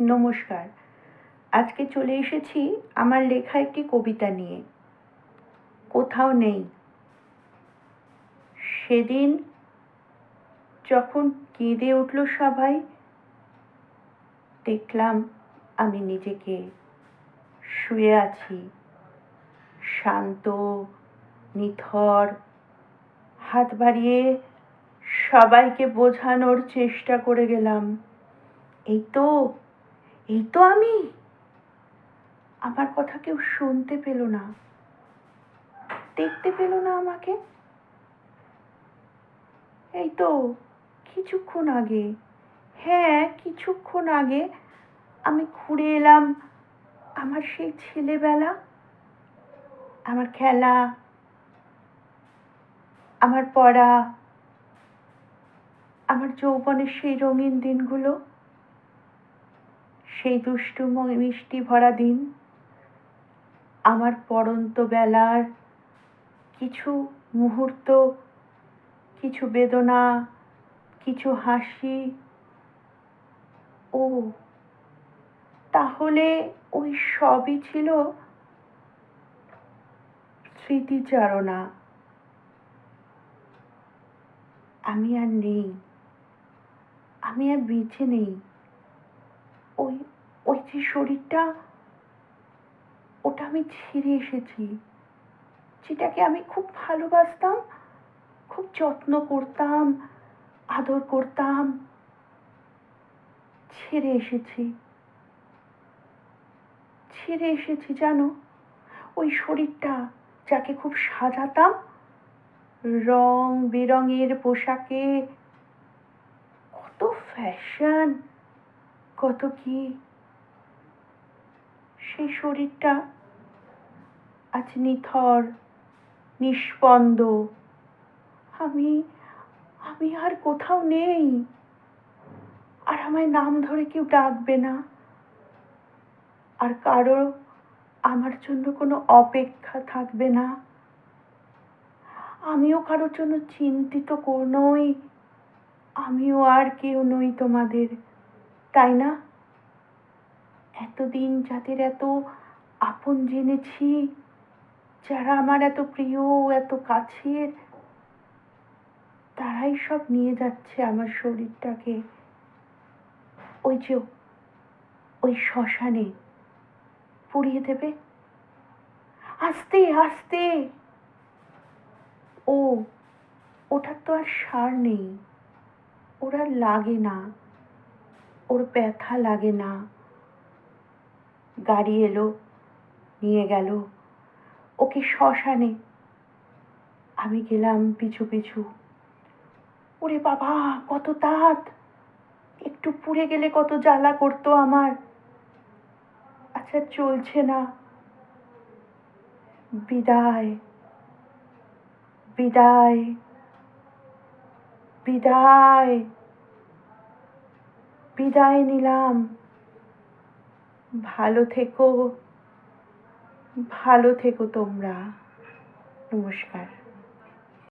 নমস্কার। আজকে চলে এসেছি আমার লেখা একটি কবিতা নিয়ে। কোথাও নেই। সেদিন যখন কেঁদে উঠল সবাই, দেখলাম আমি নিজেকে শুয়ে আছি। শান্ত, নিথর, হাত বাড়িয়ে সবাইকে বোঝানোর চেষ্টা করে গেলাম। এই তো এই তো আমি। আমার কথা কেউ শুনতে পেল না। দেখতে পেল না আমাকে। এই তো, কিছুক্ষণ আগে। হ্যাঁ কিছুক্ষণ আগে আমি ঘুরে এলাম আমার সেই ছেলেবেলা, আমার খেলা, আমার পড়া, আমার যৌবনের সেই রঙিন দিনগুলো। সেই দুষ্টু মিষ্টি ভরা দিন, আমার পড়ন্ত বেলার কিছু মুহূর্ত, কিছু বেদনা, কিছু হাসি। ও, তাহলে ওই সবই ছিল স্মৃতিচারণা। আমি আর নেই, আমি আর বেঁচে নেই। ওই ওই যে শরীরটা, ওটা আমি ছেড়ে এসেছি, যেটাকে আমি খুব ভালোবাসতাম, খুব যত্ন করতাম, আদর করতাম ছেড়ে এসেছি। ছেড়ে এসেছি জানো, ওই শরীরটা যাকে খুব সাজাতাম রং বেরঙের পোশাকে, কত ফ্যাশন কত কি? সেই শরীরটা আজ নিথর, নিষ্পন্দ। আমি আমি আর কোথাও নেই। আর আমায় নাম ধরে কেউ ডাকবে না। আর কারও আমার জন্য কোনো অপেক্ষা থাকবে না। আমিও কারোর জন্য চিন্তিত নই আমিও আর কেউ নই তোমাদের। তাই না? এতদিন যাদের এত আপন জেনেছি, যারা আমার এত প্রিয়, এত কাছের, তারাই সব নিয়ে যাচ্ছে আমার শরীরটাকে। ওই যে ওই শ্মশানে পুড়িয়ে দেবে। আস্তে আস্তে! ও, ওটার তো আর সার নেই। ওর লাগে না। ওর ব্যথা লাগে না। গাড়ি এলো, নিয়ে গেল। ওকে শ্মশানে। আমি গেলাম পিছু পিছু। ওরে বাবা, কত তাঁত! একটু পুড়ে গেলে কত জ্বালা করতো আমার। আচ্ছা চলছে না। বিদায়। বিদায়। বিদায়। বিদায় নিলাম। ভালো থেকো। ভালো থেকো তোমরা। নমস্কার।